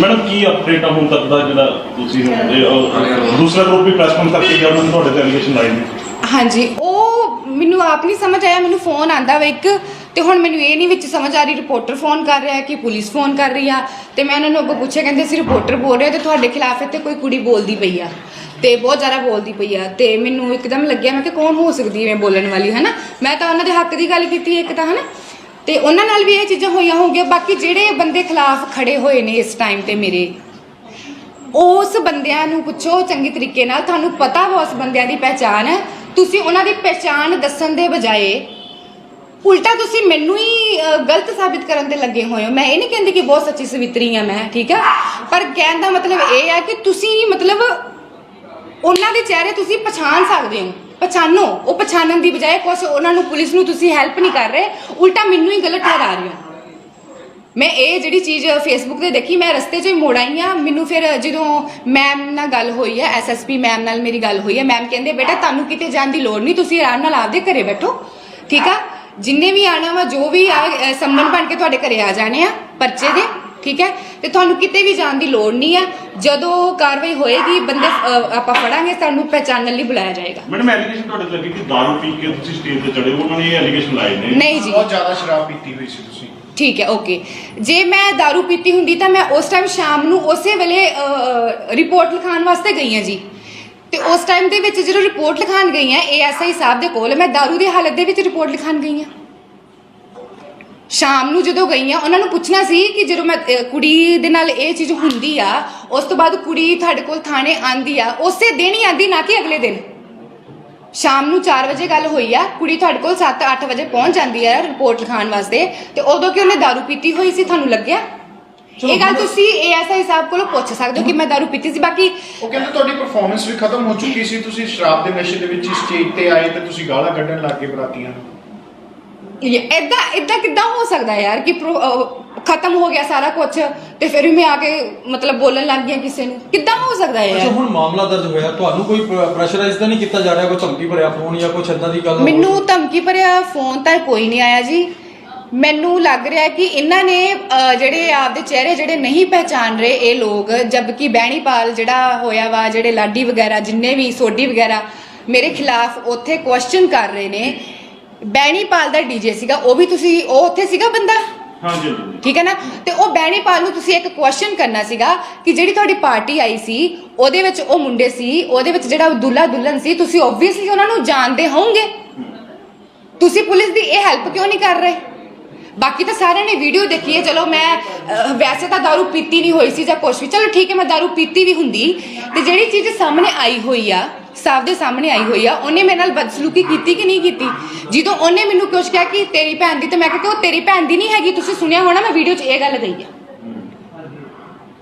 Madam ਕੀ update ਆ ਹੁਣ ਤੱਕ ਦਾ ਜਿਹੜਾ ਤੁਸੀਂ ਹੁਣ ਇਹ, ਅਹ, ਦੂਸਰਾ ਗਰੁੱਪ ਵੀ ਪ੍ਰੈਸ ਕਾਨਫਰੰਸ ਕਰਕੇ ਗਿਆ ਉਹਨਾਂ ਨੇ ਤੁਹਾਡੇ ਤੇ ਐਲੀਗੇਸ਼ਨ ਲਾਏ ਨੇ ਹਾਂਜੀ ਉਹ ਮੈਨੂੰ ਆਪ ਨਹੀਂ ਸਮਝ ਆਇਆ ਮੈਨੂੰ ਫੋਨ ਆਂਦਾ ਵਾ ਇੱਕ ਤੇ ਹੁਣ ਮੈਨੂੰ ਇਹ ਨਹੀਂ ਵਿੱਚ ਸਮਝ ਆ ਰਹੀ ਰਿਪੋਰਟਰ ਫੋਨ ਕਰ ਰਿਹਾ ਕਿ ਪੁਲਿਸ ਫੋਨ ਕਰ ਰਹੀ ਆ। ਤੇ ਮੈਂ ਉਹਨਾਂ ਨੂੰ ਅੱਗੋਂ ਪੁੱਛਿਆ ਕਹਿੰਦੇ ਅਸੀਂ ਰਿਪੋਰਟਰ ਬੋਲ ਰਹੇ ਰਿਹਾ ਤੇ ਤੁਹਾਡੇ ਖਿਲਾਫ ਇੱਥੇ ਕੋਈ ਕੁੜੀ ਬੋਲਦੀ ਪਈ ਆ। ਤੇ ਬਹੁਤ ਜ਼ਿਆਦਾ ਬੋਲਦੀ ਪਈ ਆ। ਤੇ ਮੈਨੂੰ ਇੱਕਦਮ ਲੱਗਿਆ ਮੈਂ ਕਿ ਕੌਣ ਹੋ ਸਕਦੀ ਹੈ ਬੋਲਣ ਵਾਲੀ ਹਨਾ? ਮੈਂ ਤਾਂ ਉਹਨਾਂ ਦੇ ਹੱਕ ਦੀ ਗੱਲ ਕੀਤੀ ਇੱਕ ਤਾਂ ਹਨਾ? ਤੇ ਉਹਨਾਂ ਨਾਲ ਵੀ ਇਹ ਚੀਜ਼ਾਂ ਹੋਈਆਂ ਹੋਣਗੀਆਂ। ਬਾਕੀ ਜਿਹੜੇ ਬੰਦੇ ਖਿਲਾਫ ਖੜੇ ਹੋਏ ਨੇ ਇਸ ਟਾਈਮ ਤੇ ਮੇਰੇ, ਉਸ ਬੰਦਿਆਂ ਨੂੰ ਪੁੱਛੋ ਚੰਗੀ ਤਰੀਕੇ ਨਾਲ। ਤੁਹਾਨੂੰ ਪਤਾ ਵਾ ਉਸ ਬੰਦਿਆਂ ਦੀ ਪਹਿਚਾਣ। ਤੁਸੀਂ ਉਹਨਾਂ ਦੀ ਪਹਿਚਾਣ ਦੱਸਣ ਦੇ ਬਜਾਏ ਉਲਟਾ ਤੁਸੀਂ ਮੈਨੂੰ ਹੀ ਗਲਤ ਸਾਬਿਤ ਕਰਨ ਤੇ ਲੱਗੇ ਹੋਏ ਹੋ। ਮੈਂ ਇਹ ਨਹੀਂ ਕਹਿੰਦੀ ਕਿ ਬਹੁਤ ਸੱਚੀ ਸਵਿਤਰੀ ਆ ਮੈਂ, ਠੀਕ ਆ? ਪਰ ਕਹਿਣ ਦਾ ਮਤਲਬ ਇਹ ਆ ਕਿ ਤੁਸੀਂ ਮਤਲਬ ਉਹਨਾਂ ਦੇ ਚਿਹਰੇ ਤੁਸੀਂ ਪਛਾਣ ਸਕਦੇ ਹੋ। ਪਛਾਣੋ ਉਹ ਪਛਾਣਨ ਦੀ ਬਜਾਏ ਕੁਛ ਉਹਨਾਂ ਨੂੰ ਪੁਲਿਸ ਨੂੰ ਤੁਸੀਂ ਹੈਲਪ ਨਹੀਂ ਕਰ ਰਹੇ ਉਲਟਾ ਮੈਨੂੰ ਹੀ ਗਲਤ ਠਹਿਰਾ ਰਹੇ ਹੋ ਮੈਂ ਇਹ ਜਿਹੜੀ ਚੀਜ਼ ਫੇਸਬੁੱਕ ਤੇ ਦੇਖੀ ਮੈਂ ਰਸਤੇ 'ਚ ਹੀ ਮੋੜ ਆਈ ਆ ਮੈਨੂੰ ਫਿਰ ਜਦੋਂ ਮੈਮ ਨਾਲ ਗੱਲ ਹੋਈ ਹੈ ਐਸਐਸਪੀ ਮੈਮ ਨਾਲ ਮੇਰੀ ਗੱਲ ਹੋਈ ਹੈ ਮੈਮ ਕਹਿੰਦੇ ਬੇਟਾ ਤੁਹਾਨੂੰ ਕਿਤੇ ਜਾਣ ਦੀ ਲੋੜ ਨਹੀਂ ਤੁਸੀਂ ਆਰਾਮ ਨਾਲ ਆਪਦੇ ਘਰੇ ਬੈਠੋ ਠੀਕ ਆ? ਜਿੰਨੇ ਵੀ ਆਣਾ ਵਾ ਜੋ ਵੀ ਆ ਅ, ਸੰਬੰਧ ਬਣ ਕੇ ਤੁਹਾਡੇ ਘਰੇ ਆ ਜਾਣੇ ਆ ਪਰਚੇ ਦੇ ਠੀਕ ਹੈ ਤੇ ਤੁਹਾਨੂੰ ਕਿਤੇ ਵੀ ਜਾਣ ਦੀ ਲੋੜ ਨਹੀਂ ਆ ਜਦੋਂ ਕਾਰਵਾਈ ਹੋਏਗੀ ਬੰਦੇ ਅ, ਆਪਾਂ ਫੜਾਂਗੇ ਤੁਹਾਨੂੰ ਪਹਿਚਾਨਣ ਲਈ ਬੁਲਾਇਆ ਜਾਏਗਾ ਮੈਡਮ ਐਲੀਗੇਸ਼ਨ ਤੁਹਾਡੇ ਤੇ ਲੱਗੀ ਕਿ ਦਾਰੂ ਪੀ ਕੇ ਤੁਸੀਂ ਸਟੇਜ ਤੇ ਚੜੇ ਹੋ ਉਹਨਾਂ ਨੇ ਇਹ ਐਲੀਗੇਸ਼ਨ ਲਾਏ ਨੇ ਨਹੀਂ ਜੀ ਬਹੁਤ ਜ਼ਿਆਦਾ ਸ਼ਰਾਬ ਪੀਤੀ ਹੋਈ ਸੀ ਤੁਸੀਂ ਠੀਕ ਹੈ ਓਕੇ ਜੇ ਮੈਂ दारू ਪੀਤੀ ਹੁੰਦੀ ਤਾਂ ਮੈਂ ਉਸ ਟਾਈਮ ਸ਼ਾਮ ਨੂੰ ਉਸੇ ਵੇਲੇ ਰਿਪੋਰਟ ਲਿਖਾਉਣ ਵਾਸਤੇ ਗਈ ਹਾਂ ਜੀ ਤੇ ਉਸ ਟਾਈਮ ਦੇ ਵਿੱਚ ਜਦੋਂ ਰਿਪੋਰਟ ਲਿਖਾਉਣ ਗਈ ਹਾਂ ਏਐਸਆਈ ਸਾਹਿਬ ਦੇ ਕੋਲ ਮੈਂ दारू ਦੀ ਹਾਲਤ ਦੇ ਵਿੱਚ ਰਿਪੋਰਟ ਲਿਖਾਉਣ ਗਈ ਹਾਂ ਸ਼ਾਮ ਨੂੰ ਜਦੋਂ ਗਈਆਂ ਉਹਨਾਂ ਨੂੰ ਪੁੱਛਣਾ ਸੀ ਕਿ ਜਦੋਂ ਮੈਂ ਕੁੜੀ ਦੇ ਨਾਲ ਇਹ ਚੀਜ਼ ਹੁੰਦੀ ਆ ਉਸ ਤੋਂ ਬਾਅਦ ਕੁੜੀ ਤੁਹਾਡੇ ਕੋਲ ਥਾਣੇ ਆਂਦੀ ਆ ਉਸੇ ਦਿਨ ਹੀ ਆਂਦੀ ਨਾ ਕਿ ਅਗਲੇ ਦਿਨ? ਸ਼ਾਮ ਨੂੰ 4 ਵਜੇ ਗੱਲ ਹੋਈ ਆ ਕੁੜੀ ਤੁਹਾਡੇ ਕੋਲ 7-8 ਵਜੇ ਪਹੁੰਚ ਜਾਂਦੀ ਆ ਰਿਪੋਰਟ ਲਿਖਾਉਣ ਵਾਸਤੇ ਤੇ ਉਦੋਂ ਕਿ ਉਹਨੇ ਦਾਰੂ ਪੀਤੀ ਹੋਈ ਸੀ ਤੁਹਾਨੂੰ ਲੱਗਿਆ? ਇਹ ਗੱਲ ਤੁਸੀਂ ਏਐਸਆਈ ਸਾਹਿਬ ਕੋਲੋਂ ਪੁੱਛ ਸਕਦੇ ਹੋ ਕਿ ਮੈਂ ਦਾਰੂ ਪੀਤੀ ਸੀ ਬਾਕੀ ਉਹ ਕਹਿੰਦੇ ਤੁਹਾਡੀ ਪਰਫਾਰਮੈਂਸ ਵੀ ਖਤਮ ਹੋ ਚੁੱਕੀ ਸੀ ਤੁਸੀਂ ਸ਼ਰਾਬ ਦੇ ਨਸ਼ੇ ਦੇ ਵਿੱਚ ਸਟੇਜ ਤੇ ਆਏ ਤੇ ਤੁਸੀਂ ਗਾਲਾਂ ਕੱਢਣ ਲੱਗ ਗਏ ਬਰਾਤੀਆਂ ਨੂੰ। ਇਦਾਂ ਇਦਾਂ ਕਿੱਦਾਂ ਹੋ ਸਕਦਾ ਯਾਰ ਕਿ ਪ੍ਰੋ- ਅਹ, ਖਤਮ ਹੋ ਗਿਆ ਸਾਰਾ ਕੁਝ ਤੇ ਫਿਰ ਵੀ ਮੈਂ ਆ ਕੇ ਮਤਲਬ ਬੋਲਣ ਲੱਗ ਗਿਆ ਕਿਸੇ ਨੂੰ? ਕਿੱਦਾਂ ਹੋ ਸਕਦਾ ਹੈ ਅੱਛਾ ਯਾਰ? ਹੁਣ ਮਾਮਲਾ ਦਰਜ ਹੋਇਆ। ਤੁਹਾਨੂੰ ਕੋਈ ਪ੍ਰੈਸ਼ਰਾਈਜ਼ ਤਾਂ ਨਹੀਂ ਕੀਤਾ ਜਾ ਰਿਹਾ? ਕੋਈ ਧਮਕੀ ਭਰਿਆ ਫੋਨ ਜਾਂ ਕੁਛ ਏਦਾਂ ਦੀ ਗੱਲ ਹੋਈ? ਮੈਨੂੰ ਧਮਕੀ ਭਰਿਆ ਫੋਨ ਤਾਂ ਕੋਈ ਨਹੀਂ ਆਇਆ ਜੀ। ਮੈਨੂੰ ਲੱਗ ਰਿਹਾ ਕਿ ਇਹਨਾਂ ਨੇ ਅਹ, ਜਿਹੜੇ ਆਪਦੇ ਚਿਹਰੇ ਜਿਹੜੇ ਨਹੀਂ ਪਹਿਚਾਨ ਰਹੇ ਇਹ ਲੋਕ ਜਦਕਿ ਬਹਿਣੀਪਾਲ ਜਿਹੜਾ ਹੋਇਆ ਵਾ ਜਿਹੜੇ ਲਾਡੀ ਵਗੈਰਾ ਜਿੰਨੇ ਵੀ ਸੋਢੀ ਵਗੈਰਾ ਮੇਰੇ ਖਿਲਾਫ ਉੱਥੇ ਕੁਐਸਚਨ ਕਰ ਰਹੇ ਨੇ ਬਹਿਣੀਪਾਲ ਦਾ ਡੀਜੇ ਸੀਗਾ ਉਹ ਵੀ ਤੁਸੀਂ ਉਹ ਉੱਥੇ ਸੀਗਾ ਬੰਦਾ ਹਾਂਜੀ ਹਾਂਜੀ ਠੀਕ ਹੈ ਨਾ ਤੇ ਉਹ ਬੈਣੀਪਾਲ ਨੂੰ ਤੁਸੀਂ ਇੱਕ ਕੁਐਸਚਨ ਕਰਨਾ ਸੀਗਾ ਕਿ ਜਿਹੜੀ ਤੁਹਾਡੀ ਪਾਰਟੀ ਆਈ ਸੀ ਉਹਦੇ ਵਿੱਚ ਉਹ ਮੁੰਡੇ ਸੀ ਉਹਦੇ ਵਿੱਚ ਜਿਹੜਾ ਦੁੱਲਾ ਦੁਲਹਨ ਸੀ ਤੁਸੀਂ ਆਬਵੀਅਸਲੀ ਉਹਨਾਂ ਨੂੰ ਜਾਣਦੇ ਹੋਵੋਗੇ ਤੁਸੀਂ ਪੁਲਿਸ ਦੀ ਇਹ ਹੈਲਪ ਕਿਉਂ ਨਹੀਂ ਕਰ ਰਹੇ ਬਾਕੀ ਤਾਂ ਸਾਰਿਆਂ ਨੇ ਵੀਡੀਓ ਦੇਖੀ ਹੈ ਚਲੋ ਮੈਂ ਅਹ, ਵੈਸੇ ਤਾਂ दारू ਪੀਤੀ ਨਹੀਂ ਹੋਈ ਸੀ ਜਾਂ ਕੁਛ ਵੀ ਚਲੋ ਠੀਕ ਹੈ ਮੈਂ दारू ਪੀਤੀ ਵੀ ਹੁੰਦੀ ਤੇ ਜਿਹੜੀ ਚੀਜ਼ ਸਾਹਮਣੇ ਆਈ ਹੋਈ ਆ ਸਾਹਿਬ ਦੇ ਸਾਹਮਣੇ ਆਈ ਹੋਈ ਆ। ਉਹਨੇ ਮੇਰੇ ਨਾਲ ਬਦਸਲੂਕੀ ਕੀਤੀ ਕਿ ਨਹੀਂ ਕੀਤੀ? ਜਦੋਂ ਉਹਨੇ ਮੈਨੂੰ ਕੁਛ ਕਿਹਾ ਕਿ ਤੇਰੀ ਭੈਣ ਦੀ, ਤੇ ਮੈਂ ਕਿਹਾ ਕਿ ਉਹ ਤੇਰੀ ਭੈਣ ਦੀ ਨਹੀਂ ਹੈਗੀ, ਤੁਸੀਂ ਸੁਣਿਆ ਹੋਣਾ, ਮੈਂ ਵੀਡੀਓ 'ਚ ਇਹ ਗੱਲ ਕਹੀ ਆ।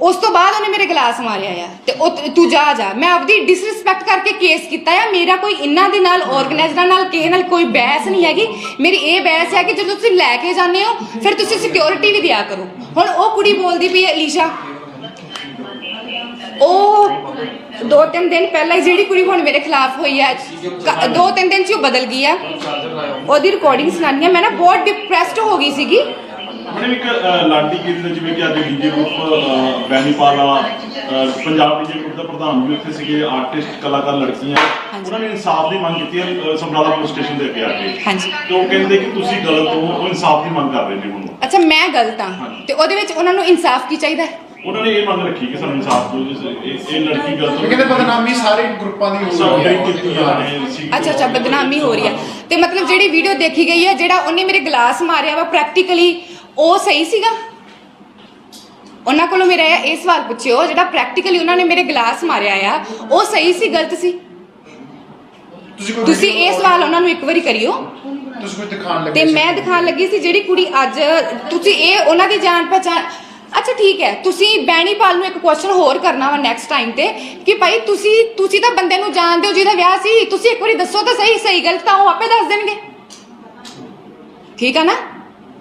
ਉਸ ਤੋਂ ਬਾਅਦ ਉਹਨੇ ਮੇਰੇ ਗਲਾਸ ਮਾਰਿਆ ਆ, ਤੇ ਉਹ ਤੂੰ ਜਾ ਜਾ। ਮੈਂ ਆਪਦੀ ਡਿਸਰਿਸਪੈਕਟ ਕਰਕੇ ਕੇਸ ਕੀਤਾ ਆ। ਮੇਰਾ ਕੋਈ ਇਹਨਾਂ ਦੇ ਨਾਲ ਆਰਗੇਨਾਈਜ਼ਰਾਂ ਨਾਲ ਕਿਸੇ ਨਾਲ ਕੋਈ ਬਹਿਸ ਨਹੀਂ ਹੈਗੀ। ਮੇਰੀ ਇਹ ਬਹਿਸ ਹੈ ਕਿ ਜਦੋਂ ਤੁਸੀਂ ਲੈ ਕੇ ਜਾਂਦੇ ਹੋ, ਫਿਰ ਤੁਸੀਂ ਸਿਕਿਉਰਿਟੀ ਵੀ ਦਿਆ ਕਰੋ। ਹੁਣ ਉਹ ਕੁੜੀ ਬੋਲਦੀ ਪਈ ਹੈ ਅਲੀਸ਼ਾ। ਉਹ ਦੋ ਤਿੰਨ ਦਿਨ ਪਹਿਲਾਂ ਹੀ ਜਿਹੜੀ ਕੁੜੀ ਹੁਣ ਮੇਰੇ ਖਿਲਾਫ ਹੋਈ ਹੈ ਕ- ਦੋ ਤਿੰਨ ਦਿਨ ਚ ਹੀ ਉਹ ਬਦਲ ਗਈ ਆ। ਉਹਦੀ ਰਿਕਾਰਡਿੰਗ ਸੁਣਾਨੀ ਆ। ਮੈਂ ਨਾ ਬਹੁਤ ਡਿਪਰੈਸਡ ਹੋ ਗਈ ਸੀਗੀ। ਮੈਡਮ ਇੱਕ ਅਹ, ਲਾਡੀ ਜਿਵੇਂ ਕਿ ਅੱਜ ਡੀਜੇ ਗਰੁੱਪ ਬੈਨੀਪਾਲ ਵਾਲਾ ਪੰਜਾਬ ਡੀਜੇ ਗਰੁੱਪ ਦਾ ਪ੍ਰਧਾਨ ਵੀ ਉੱਥੇ ਸੀਗੇ ਆਰਟਿਸਟ ਕਲਾਕਾਰ ਲੜਕੀਆਂ। ਉਹਨਾਂ ਨੇ ਇਨਸਾਫ ਦੀ ਮੰਗ ਕੀਤੀ ਹੈ ਸਮਰਾਲਾ ਪੁਲਿਸ ਸਟੇਸ਼ਨ ਦੇ ਅੱਗੇ ਆ ਕੇ। ਹਾਂਜੀ। ਤੇ ਉਹ ਕਹਿੰਦੇ ਕਿ ਤੁਸੀਂ ਗਲਤ ਹੋ ਉਹ ਇਨਸਾਫ ਦੀ ਮੰਗ ਕਰ ਰਹੇ ਨੇ ਹੁਣ। ਅੱਛਾ ਮੈਂ ਗਲਤ ਹਾਂ। ਤੇ ਉਹਦੇ ਵਿੱਚ ਉਹਨਾਂ ਨੂੰ ਇਨਸਾਫ ਕੀ ਚਾਹੀਦਾ? ਹੈ ਉਹਨਾਂ ਨੇ ਇਹ ਮੰਗ ਰੱਖੀ ਕਿ ਸਾਨੂੰ ਇਨਸਾਫ ਦਿਓ ਜਿਸ- ਇਹ ਲੜਕੀ ਗਲਤ ਉਹ ਕਹਿੰਦੇ ਬਦਨਾਮੀ ਸਾਰੇ ਗਰੁੱਪਾਂ ਦੀ ਹੋ ਰਹੀ ਡਰਿੰਕ ਕੀਤੀ ਜਾ ਰਹੀ ਹੈ ਸੀ ਅੱਛਾ ਅੱਛਾ ਬਦਨਾਮੀ ਹੋ ਰਹੀ ਹੈ। ਤੇ ਮਤਲਬ ਜਿਹੜੀ ਵੀਡੀਓ ਦੇਖੀ ਗਈ ਹੈ ਜਿਹੜਾ ਉਹਨੇ ਮੇਰੇ ਗਲਾਸ ਮਾਰਿਆ ਵਾ ਪ੍ਰੈਕਟੀਕਲੀ ਉਹ ਸਹੀ ਸੀਗਾ? ਉਹਨਾਂ ਕੋਲੋਂ ਮੇਰਾ ਇਹ ਸਵਾਲ ਪੁੱਛਿਓ ਜਿਹੜਾ ਪ੍ਰੈਕਟੀਕਲੀ ਉਹਨਾਂ ਨੇ ਮੇਰੇ ਗਲਾਸ ਮਾਰਿਆ ਆ ਉਹ ਸਹੀ ਸੀ ਗਲਤ ਸੀ? ਤੁਸੀਂ ਕੋਈ ਤੁਸੀਂ ਇਹ ਸਵਾਲ ਉਹਨਾਂ ਨੂੰ ਇੱਕ ਵਾਰੀ ਕਰਿਓ। ਤੁਸੀਂ ਕੋਈ ਦਿਖਾਣ ਲੱਗੇ ਤੇ ਸੀ? ਮੈਂ ਦਿਖਾਣ ਲੱਗੀ ਸੀ ਜਿਹੜੀ ਕੁੜੀ ਅੱਜ ਤੁਸੀਂ ਇਹ ਉਹਨਾਂ ਦੀ ਜਾਣ ਪਹਿਚਾਣ ਅੱਛਾ ਠੀਕ ਹੈ। ਤੁਸੀਂ ਬੈਣੀਪਾਲ ਨੂੰ ਇੱਕ ਕੁਐਸਚਨ ਹੋਰ ਕਰਨਾ ਵਾ ਨੈਕਸਟ ਟਾਈਮ ਤੇ ਕਿ ਭਾਈ ਤੁਸੀਂ ਤੁਸੀਂ ਤਾਂ ਬੰਦੇ ਨੂੰ ਜਾਣਦੇ ਹੋ ਜਿਹਦਾ ਵਿਆਹ ਸੀ ਤੁਸੀਂ ਇੱਕ ਵਾਰੀ ਦੱਸੋ ਤਾਂ ਸਹੀ ਸਹੀ ਗਲਤ ਤਾਂ ਉਹ ਆਪੇ ਦੱਸ ਦੇਣਗੇ। ਠੀਕ ਹੈ ਨਾ?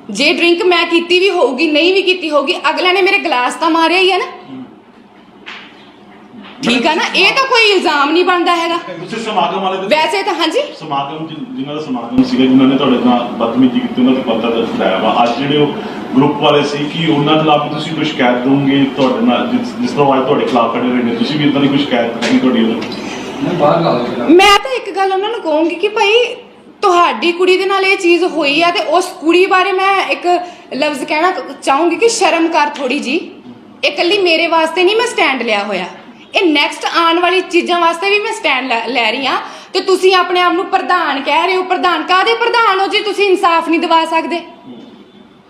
ਜੇ ਡਰਿੰਕ ਮੈਂ ਕੀਤੀ ਵੀ ਹੋਊਗੀ ਨਹੀਂ ਵੀ ਕੀਤੀ ਹੋਊਗੀ ਅਗਲੇ ਨੇ ਮੇਰੇ ਗਲਾਸ ਤਾਂ ਮਾਰਿਆ ਹੀ ਹੈ ਨਾ। ਠੀਕ ਆ ਨਾ? ਇਹ ਤਾਂ ਕੋਈ ਇਲਜ਼ਾਮ ਨਹੀਂ ਬਣਦਾ ਹੈਗਾ। ਤੁਸੀਂ ਸਮਾਗਮ ਵਾਲੇ ਦੇ ਵੈਸੇ ਤਾਂ ਹਾਂਜੀ? ਸਮਾਗਮ ਜਿ- ਜਿਨ੍ਹਾਂ ਦਾ ਸਮਾਗਮ ਸੀਗਾ ਜਿਨ੍ਹਾਂ ਨੇ ਤੁਹਾਡੇ ਨਾਲ ਬਦਤਮੀਜ਼ੀ ਕੀਤੀ ਉਹਨਾਂ ਦਾ ਪਤਾ ਦੱਸਦਾ ਵਾ। ਅੱਜ ਜਿਹੜੇ ਉਹ ਗਰੁੱਪ ਵਾਲੇ ਸੀ ਕਿ ਉਹਨਾਂ ਖਿਲਾਫ ਵੀ ਤੁਸੀਂ ਕੋਈ ਸ਼ਿਕਾਇਤ ਦੋਗੇ ਤੁਹਾਡੇ ਨਾਲ ਜਿਸ ਜਿਸ ਤਰ੍ਹਾਂ ਅੱਜ ਤੁਹਾਡੇ ਖਿਲਾਫ ਖੜੇ ਹੋਏ ਨੇ ਤੁਸੀਂ ਵੀ ਇਦਾਂ ਦੀ ਕੋਈ ਸ਼ਿਕਾਇਤ ਕਰਾਂਗੇ ਤੁਹਾਡੀ ਉਹਨਾਂ ਨਹੀਂ ਮੈਂ ਤਾਂ ਇੱਕ ਗੱਲ ਉਹਨਾਂ ਨੂੰ ਕਹੂੰਗੀ ਕਿ ਭਾਈ ਤੁਹਾਡੀ ਕੁੜੀ ਦੇ ਨਾਲ ਇਹ ਚੀਜ਼ ਹੋਈ ਆ ਤੇ ਉਸ ਕੁੜੀ ਬਾਰੇ ਮੈਂ ਇੱਕ ਲਫ਼ਜ਼ ਕਹਿਣਾ ਚਾਹੂੰਗੀ ਕਿ ਸ਼ਰਮ ਕਰ ਥੋੜੀ ਜੀ। ਇਹ ਇਕੱਲੀ ਮੇਰੇ ਵਾਸਤੇ ਨਹੀਂ ਮੈਂ ਸਟੈਂਡ ਲਿਆ ਹੋਇਆ। ਇਹ ਨੈਕਸਟ ਆਉਣ ਵਾਲੀ ਚੀਜ਼ਾਂ ਵਾਸਤੇ ਵੀ ਮੈਂ ਸਟੈਂਡ ਲੈ ਰਹੀ ਆ। ਤੇ ਤੁਸੀਂ ਆਪਣੇ ਆਪ ਨੂੰ ਪ੍ਰਧਾਨ ਕਹਿ ਰਹੇ ਹੋ ਪ੍ਰਧਾਨ ਕਾਦੇ ਪ੍ਰਧਾਨ ਹੋ ਜੀ ਤੁਸੀਂ ਇਨਸਾਫ ਨਹੀਂ ਦਿਵਾ ਸਕਦੇ?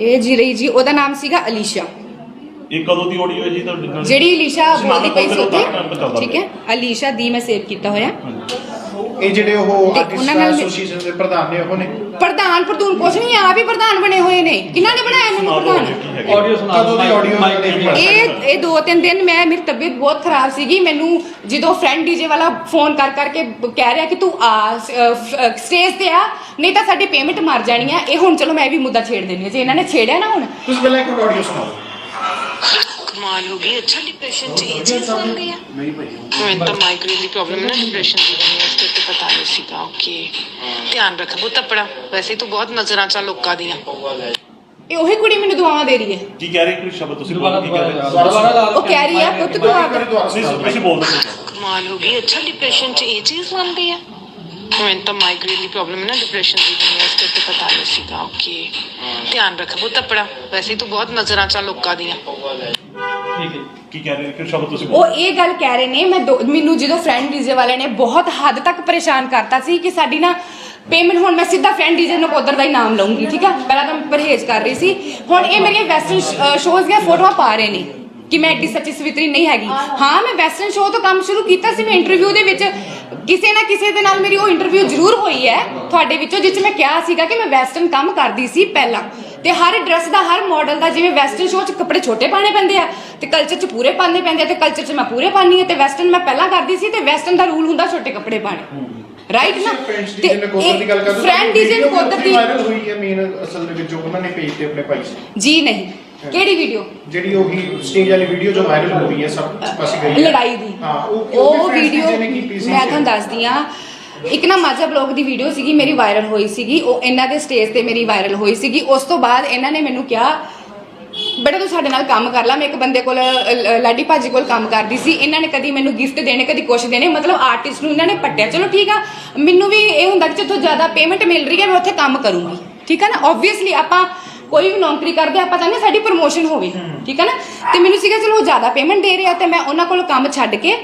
ਇਹ ਜੀ ਰਹੀ ਜੀ ਉਹਦਾ ਨਾਮ ਸੀਗਾ ਅਲੀਸ਼ਾ। ਇਹ ਕਦੋਂ ਦੀ ਆਡੀਓ ਹੈ ਜੀ? ਤੁਹਾਡੇ ਨਾਲ ਜਿਹੜੀ ਅਲੀਸ਼ਾ ਬੋਲਦੀ ਪਈ ਸੀ ਉੱਥੇ। ਠੀਕ ਹੈ? ਅਲੀਸ਼ਾ ਦੀ ਮੈਂ ਸੇਵ ਕੀਤਾ ਹੋਇਆ। ਇਹ ਜਿਹੜੇ ਉਹ ਆਰਟਿਸਟ ਉਹਨਾਂ ਨਾਲ- ਐਸੋਸੀਏਸ਼ਨ ਦੇ ਪ੍ਰਧਾਨ ਨੇ ਉਹ ਨੇ ਪ੍ਰਧਾਨ ਪ੍ਰਧੂਨ ਕੁਛ ਨਹੀਂ ਆਪ ਹੀ ਪ੍ਰਧਾਨ ਬਣੇ ਹੋਏ ਨੇ। ਕਿਹਨਾਂ ਨੇ ਬਣਾਇਆ ਇਹਨਾਂ ਨੂੰ ਪ੍ਰਧਾਨ। ਆਡੀਓ ਸੁਣਾ ਕਦੋਂ ਦੀ audio ਨਹੀਂ ਇਹ ਇਹ ਦੋ ਤਿੰਨ ਦਿਨ ਮੈਂ ਮੇਰੀ ਤਬੀਅਤ ਬਹੁਤ ਖਰਾਬ ਸੀਗੀ। ਮੈਨੂੰ ਜਦੋਂ ਫਰੈਂਡ ਡੀਜੇ ਵਾਲਾ ਫੋਨ ਕਰ ਕਰਕੇ ਬ- ਕਹਿ ਰਿਹਾ ਕਿ ਤੂੰ ਆ ਸਟੇਜ ਤੇ ਆ ਨਹੀਂ ਤਾਂ ਸਾਡੀ ਪੇਮੈਂਟ ਮਰ ਜਾਣੀ ਆ। ਇਹ ਹੁਣ ਚਲੋ ਮੈਂ ਵੀ ਮੁੱਦਾ ਛੇੜ ਦੇਣੀ ਆ ਜੇ ਇਹਨਾਂ ਨੇ ਛੇੜਿਆ ਨਾ ਹੁਣ। ਤੁਸੀਂ ਪਹਿਲਾਂ ਇੱਕ ਆਡੀਓ ਸੁਣਾਓ। ਕਮਾਲ ਹੋ ਗਈ ਅੱਛਾ ਡਿਪਰੈਸ਼ਨ ਚ ਇਹ ਚੀਜ਼ ਬਣ ਗਈ ਆ। ਨਹੀਂ ਭਾਈ। ਮੈਨੂੰ ਤਾਂ ਮਾਈਗ੍ਰੇਨ ਦੀ ਪ੍ਰੋਬਲਮ ਹੈ ਨਾ ਡਿਪਰੈਸ਼ਨ ਦੀ ਪਤਾ ਨਹੀਂ ਸੀਗਾ ਓਕੇ ਧਿਆਨ ਰੱਖ ਬਹੁਤ ਆਪਣਾ ਵੈਸੇ ਤੂੰ ਬਹੁਤ ਨਜ਼ਰਾਂ ਚ ਆ ਲੋਕਾਂ ਦੀਆਂ। ਇਹ ਉਹੀ ਕੁੜੀ ਮੈਨੂੰ ਦੁਆਵਾਂ ਦੇ ਰਹੀ ਹੈ। ਕੀ ਕਹਿ ਰਹੇ ਕੋਈ ਸ਼ਬਦ ਤੁਸੀਂ ਬੋਲ ਕੀ ਕਹਿ ਰਹੇ ਉਹ ਕਹਿ ਰਹੀ ਆ ਪੁੱਤ ਤੂੰ ਆ ਇੱਕ ਵਾਰੀ ਦੁਬਾਰਾ। ਨਹੀਂ ਤੁਸੀਂ ਬੋਲ ਦਿਓ। ਕਮਾਲ ਹੋ ਗਈ ਅੱਛਾ ਡਿਪਰੈਸ਼ਨ ਚ ਇਹ ਚੀਜ਼ ਬਣ ਗਈ ਆ ਮੈਨੂੰ ਤਾਂ ਮਾਈਗ੍ਰੇਨ ਦੀ ਪ੍ਰੋਬਲਮ ਹੈ ਨਾ ਡਿਪਰੈਸ਼ਨ ਦੀ ਮੈਨੂੰ ਇਸ ਤੇ ਪਤਾ ਨਹੀਂ ਸੀਗਾ ਓਕੇ ਧਿਆਨ ਰੱਖ ਬਹੁਤ ਆਪਣਾ ਵੈਸੇ ਤੂੰ ਬਹੁਤ ਨਜ਼ਰਾਂ ਚ ਆ ਲੋਕਾਂ ਦੀਆਂ। ਠੀਕ ਹੈ ਕੀ ਕਹਿ ਰਹੇ ਕਿ ਸ਼ਬਦ ਤੁਸੀਂ ਉਹ ਬੋਲ ਇਹ ਗੱਲ ਕਹਿ ਰਹੇ ਨੇ ਮੈਂ ਦੋ- ਮੈਨੂੰ ਜਦੋਂ ਫਰੈਂਡ ਡੀਜੇ ਵਾਲੇ ਨੇ ਬਹੁਤ ਹੱਦ ਤੱਕ ਪਰੇਸ਼ਾਨ ਕਰਤਾ ਸੀ ਕਿ ਸਾਡੀ ਨਾ ਪੇਮੈਂਟ ਹੁਣ ਮੈਂ ਸਿੱਧਾ ਫਰੈਂਡ ਡੀਜੇ ਨੂੰ ਕੋਦਰ ਦਾ ਹੀ ਨਾਮ ਲਵਾਂਗੀ ਠੀਕ ਆ? ਪਹਿਲਾਂ ਤਾਂ ਮੈਂ ਪਰਹੇਜ਼ ਕਰ ਰਹੀ ਸੀ। ਹੁਣ ਇਹ ਮੇਰੀਆਂ ਵੈਸਟਰਨ ਸ਼ੋਜ਼ ਦੀਆਂ ਫੋਟੋਆਂ ਪਾ ਰਹੇ ਨੇ ਕਿ ਮੈਂ ਐਡੀ ਸੱਚੀ ਸਵਿਤਰੀ ਨਹੀਂ ਹੈਗੀ। ਹਾਂ ਮੈਂ ਵੈਸਟਰਨ ਸ਼ੋਅ ਤੋਂ ਕੰਮ ਸ਼ੁਰੂ ਕੀਤਾ ਸੀ ਮੈਂ ਇੰਟਰਵਿਊ ਦੇ ਵਿੱਚ ਕਿਸੇ ਨਾ ਕਿਸੇ ਦੇ ਨਾਲ ਮੇਰੀ ਉਹ ਇੰਟਰਵਿਊ ਜ਼ਰੂਰ ਹੋਈ ਹੈ ਤੁਹਾਡੇ ਵਿੱਚੋਂ ਜਿਸ 'ਚ ਮੈਂ ਕਿਹਾ ਸੀਗਾ ਕਿ ਮੈਂ ਵੈਸਟਰਨ ਕੰਮ ਕਰਦੀ ਸੀ ਪਹਿਲਾਂ। ਤੇ ਹਰ ਡਰੈਸ ਦਾ ਹਰ ਮਾਡਲ ਦਾ ਜਿਵੇਂ ਵੈਸਟਰਨ ਸ਼ੋਅ 'ਚ ਕੱਪੜੇ ਛੋਟੇ ਪਾਣੇ ਪੈਂਦੇ ਆ ਤੇ ਕਲਚਰ 'ਚ ਪੂਰੇ ਪਾਣੇ ਪੈਂਦੇ ਆ ਤੇ ਕਲਚਰ 'ਚ ਮੈਂ ਪੂਰੇ ਪਾਣੀ ਆ ਤੇ ਵੈਸਟਰਨ ਮੈਂ ਪਹਿਲਾਂ ਕਰਦੀ ਸੀ ਤੇ ਵੈਸਟਰਨ ਦਾ ਰੂਲ ਹੁੰਦਾ ਛੋਟੇ ਕੱਪੜੇ ਪਾਣੇ ਰਾਈਟ ਨਾ? ਕਰਦੇ ਫਰੈਂਡ ਡੀਜੇ ਨੂੰ ਕੋਦਰ ਦੀ ਵਾਇਰਲ ਹੋਈ ਹੈ ਮੇਨ ਅਸਲ ਦੇ ਵਿੱਚ ਜੋ ਉਹਨਾਂ ਨੇ ਪੇਜ ਤੇ ਆਪਣੇ ਪਾਈ ਸੀ ਜੀ ਨਹੀਂ। ਕਿਹੜੀ ਵੀਡੀਓ ਜਿਹੜੀ ਉਹੀ ਸਟੇਜ ਵਾਲੀ ਵੀਡੀਓ ਜੋ ਵਾਇਰਲ ਹੋ ਰਹੀ ਹੈ ਸਭ ਪਾਸੇ ਗਈ ਲੜਾਈ ਦੀ। ਹਾਂ ਉਹ ਵੀਡੀਓ ਮੈਂ ਤੁਹਾਨੂੰ ਦੱਸਦੀ ਆ ਇੱਕ ਨਾ ਮਾਝਾ ਬਲੌਗ ਦੀ ਵੀਡੀਓ ਸੀਗੀ ਮੇਰੀ ਵਾਇਰਲ ਹੋਈ ਸੀਗੀ ਉਹ ਇਹਨਾਂ ਦੇ ਸਟੇਜ ਤੇ ਮੇਰੀ ਵਾਇਰਲ ਹੋਈ ਸੀਗੀ। ਉਸ ਤੋਂ ਬਾਅਦ ਇਹਨਾਂ ਨੇ ਮੈਨੂੰ ਕਿਹਾ ਬੇਟਾ ਤੂੰ ਸਾਡੇ ਨਾਲ ਕੰਮ ਕਰ ਲੈ ਮੈਂ ਇੱਕ ਬੰਦੇ ਕੋਲ ਅ, ਲਾਡੀ ਭਾਜੀ ਕੋਲ ਕੰਮ ਕਰਦੀ ਸੀ। ਇਹਨਾਂ ਨੇ ਕਦੀ ਮੈਨੂੰ ਗਿਫਟ ਦੇਣੇ ਕਦੀ ਕੁਛ ਦੇਣੇ ਮਤਲਬ ਆਰਟਿਸਟ ਨੂੰ ਇਹਨਾਂ ਨੇ ਪੱਟਿਆ। ਚਲੋ ਠੀਕ ਆ ਮੈਨੂੰ ਵੀ ਇਹ ਹੁੰਦਾ ਕਿ ਜਿੱਥੋਂ ਜ਼ਿਆਦਾ ਪੇਮੈਂਟ ਮਿਲ ਰਹੀ ਹੈ ਮੈਂ ਉੱਥੇ ਕੰਮ ਕਰੂੰਗੀ। ਠੀਕ ਆ ਨਾ? ਆਬਵੀਅਸਲੀ ਆਪਾਂ ਕੋਈ ਵੀ ਨੌਕਰੀ ਕਰਦੇ ਆਪਾਂ ਚਾਹੁੰਦੇ ਹਾਂ ਸਾਡੀ ਪ੍ਰਮੋਸ਼ਨ ਹੋਵੇ। ਠੀਕ ਹੈ ਨਾ? ਤੇ ਮੈਨੂੰ ਸੀਗਾ ਚਲੋ ਉਹ ਜ਼ਿਆਦਾ ਪੇਮੈਂਟ ਦੇ ਰਿਹਾ ਤੇ ਮੈਂ ਉਹਨਾਂ ਕੋਲ ਕੰਮ ਛੱਡ ਕੇ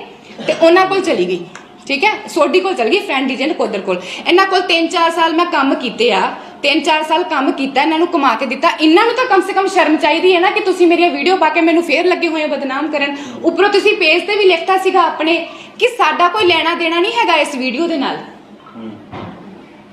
ਤੇ ਉਹਨਾਂ ਕੋਲ ਚਲੀ ਗਈ। ਠੀਕ ਹੈ? ਸੋਡੀ ਕੋਲ ਚਲ ਗਈ ਫਰੈਂਡ ਡੀਜੇ ਕੋਦਰ ਕੋਲ। ਇਹਨਾਂ ਕੋਲ 3-4 ਸਾਲ ਮੈਂ ਕੰਮ ਕੀਤੇ ਆ 3-4 ਸਾਲ ਕੰਮ ਕੀਤਾ, ਇਹਨਾਂ ਨੂੰ ਕਮਾ ਕੇ ਦਿੱਤਾ। ਇਹਨਾਂ ਨੂੰ ਤਾਂ ਕਮ ਸੇ ਕਮ ਸ਼ਰਮ ਚਾਹੀਦੀ ਹੈ ਨਾ ਕਿ ਤੁਸੀਂ ਮੇਰੀਆਂ ਵੀਡੀਓ ਪਾ ਕੇ ਮੈਨੂੰ ਫੇਰ ਲੱਗੇ ਹੋਏ ਬਦਨਾਮ ਕਰਨ। ਉੱਪਰੋਂ ਤੁਸੀਂ ਪੇਜ ਤੇ ਵੀ ਲਿਖਤਾ ਸੀਗਾ ਆਪਣੇ ਕਿ ਸਾਡਾ ਕੋਈ ਲੈਣਾ ਦੇਣਾ ਨਹੀਂ ਹੈਗਾ ਇਸ ਵੀਡੀਓ ਦੇ ਨਾਲ।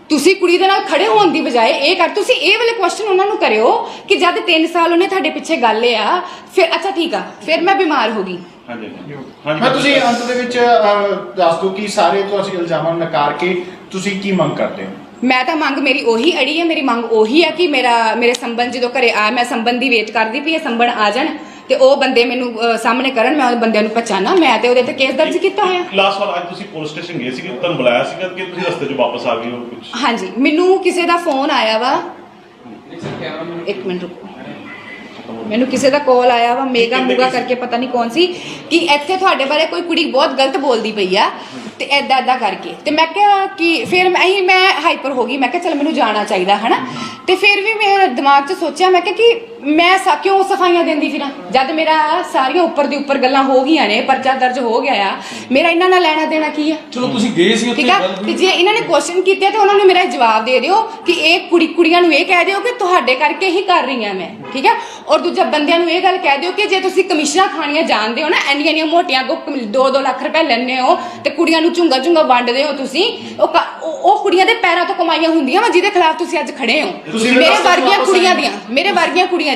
ਤੁਸੀਂ ਕੁੜੀ ਦੇ ਨਾਲ ਖੜੇ ਹੋਣ ਦੀ ਬਜਾਏ ਇਹ ਕਰ, ਤੁਸੀਂ ਇਹ ਵਾਲੇ ਕੁਐਸਚਨ ਉਹਨਾਂ ਨੂੰ ਕਰਿਓ ਕਿ ਜਦ 3 ਸਾਲ ਉਹਨੇ ਤੁਹਾਡੇ ਪਿੱਛੇ ਗੱਲ ਆ ਫਿਰ ਅੱਛਾ ਠੀਕ ਆ, ਫਿਰ ਮੈਂ ਬਿਮਾਰ ਹੋ ਗਈ। ਹਾਂਜੀ ਹਾਂਜੀ। ਮੈਂ ਤੁਸੀਂ ਅੰਤ ਦੇ ਵਿੱਚ ਅਹ, ਦੱਸ ਦਿਓ ਕਿ ਸਾਰੇ ਤੁਸੀਂ ਇਲਜ਼ਾਮਾਂ ਨੂੰ ਨਕਾਰ ਕੇ ਤੁਸੀਂ ਕੀ ਮੰਗ ਕਰਦੇ ਹੋ? ਮੈਂ ਤਾਂ ਮੰਗ ਮੇਰੀ ਉਹੀ ਅੜੀ ਹੈ ਮੇਰੀ ਮੰਗ ਉਹੀ ਹੈ ਕਿ ਮੇਰਾ ਮੇਰੇ ਸੰਬੰਧ ਜਦੋਂ ਘਰੇ ਆ ਮੈਂ ਸੰਬੰਧ ਦੀ ਵੇਟ ਕਰਦੀ ਪਈ ਹੈ ਸੰਬੰਧ ਆ ਜਾਣ ਤੇ ਉਹ ਬੰਦੇ ਮੈਨੂੰ ਅਹ, ਸਾਹਮਣੇ ਕਰਨ ਮੈਂ ਉਹ ਬੰਦਿਆਂ ਨੂੰ ਪਛਾਣਾ ਮੈਂ ਤੇ ਉਹਦੇ ਤੇ ਕੇਸ ਦਰਜ ਕੀਤਾ ਹੋਇਆ। ਲਾਸਟ ਵਾਰ ਅੱਜ ਤੁਸੀਂ ਪੁਲਿਸ ਸਟੇਸ਼ਨ ਗਏ ਸੀਗੇ ਤੁਹਾਨੂੰ ਬੁਲਾਇਆ ਸੀਗਾ ਕਿ ਤੁਸੀਂ ਰਸਤੇ 'ਚ ਵਾਪਸ ਆ ਗਏ ਹੋ ਕੁਝ ਹਾਂਜੀ। ਮੈਨੂੰ ਕਿਸੇ ਦਾ ਫੋਨ ਆਇਆ ਵਾ। ਇੱਕ ਮਿੰਟ ਰੁਕੋ। ਮੈਨੂੰ ਕਿਸੇ ਦਾ ਕਾਲ ਆਇਆ ਵਾ ਮੇਗਾ ਮੂਗਾ ਕਰਕੇ ਪਤਾ ਨਹੀਂ ਕੌਣ ਸੀ ਕਿ ਇੱਥੇ ਤੁਹਾਡੇ ਬਾਰੇ ਕੋਈ ਕੁੜੀ ਬਹੁਤ ਗਲਤ ਬੋਲਦੀ ਪਈ ਆ ਤੇ ਐਦਾਂ ਐਦਾਂ ਕਰਕੇ। ਤੇ ਮੈਂ ਕਿਹਾ ਕਿ ਫਿਰ ਮੈਂ ਹੀ ਮੈਂ ਹਾਈਪਰ ਹੋ ਗਈ ਮੈਂ ਕਿਹਾ ਚਲ ਮੈਨੂੰ ਜਾਣਾ ਚਾਹੀਦਾ ਹਨਾ? ਤੇ ਫਿਰ ਵੀ ਮੇਰੇ ਦਿਮਾਗ 'ਚ ਸੋਚਿਆ ਮੈਂ ਕਿਹਾ ਕਿ ਮੈਂ ਸਾ ਕਿਉਂ ਸਫਾਈਆਂ ਦਿੰਦੀ ਫਿਰਾਂ? ਜਦ ਮੇਰਾ ਸਾਰੀਆਂ ਉੱਪਰ ਦੀ ਉੱਪਰ ਗੱਲਾਂ ਹੋ ਗਈਆਂ ਨੇ ਪਰਚਾ ਦਰਜ ਹੋ ਗਿਆ ਆ ਮੇਰਾ ਇਹਨਾਂ ਨਾਲ ਲੈਣਾ ਦੇਣਾ ਕੀ ਆ? ਚਲੋ ਤੁਸੀਂ ਗਏ ਸੀ ਉੱਥੇ ਠੀਕ ਆ? ਗੱਲ ਤੇ ਹੋਈ। ਜੇ ਇਹਨਾਂ ਨੇ ਕੁਐਸਚਨ ਕੀਤੇ ਤੇ ਉਹਨਾਂ ਨੂੰ ਮੇਰਾ ਜਵਾਬ ਦੇ ਦਿਓ ਕਿ ਇਹ ਕੁੜੀ ਕੁੜੀਆਂ ਨੂੰ ਇਹ ਕਹਿ ਦਿਓ ਕਿ ਤੁਹਾਡੇ ਕਰਕੇ ਹੀ ਕਰ ਰਹੀ ਹਾਂ ਮੈਂ ਠੀਕ ਹੈ ਔਰ ਦੂਜਾ ਬੰਦਿਆਂ ਨੂੰ ਇਹ ਗੱਲ ਕਹਿ ਦਿਓ ਕਿ ਜੇ ਤੁਸੀਂ ਕਮਿਸ਼ਨਾਂ ਖਾਣੀਆਂ ਜਾਣਦੇ ਹੋ ਨਾ ਇੰਨੀਆਂ ਇੰਨੀਆਂ ਮੋਟੀਆਂ ਕੋ 2-2 ਲੱਖ ਰੁਪਏ ਲੈਣੇ ਹੋ ਤੇ ਕੁੜੀਆਂ ਨੂੰ ਝੁੰਗਾ ਝੁੰਗਾ ਵੰਡਦੇ ਹੋ ਤੁਸੀਂ ਉਹ ਕ- ਉਹ ਉਹ ਕੁੜੀਆਂ ਦੇ ਪੈਰਾਂ ਤੋਂ ਕਮਾਈਆਂ ਹੁੰਦੀਆਂ ਵਾ ਜਿਹਦੇ ਖਿਲਾਫ ਤੁਸੀਂ ਅੱਜ ਖੜੇ ਹੋ। ਤੁਸੀਂ ਮੇਰੇ ਵਰਗੀਆਂ ਕੁੜੀਆਂ ਦੀਆਂ ਮੇਰੇ ਵਰਗੀਆਂ ਕੁੜੀਆਂ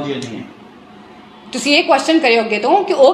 ਹਾਂਜੀ ਹਾਂਜੀ ਤੁਸੀਂ ਇਹ ਕੁਐਸਚਨ ਕਰਿਓ ਅੱਗੇ ਤੋਂ ਕਿ ਉਹ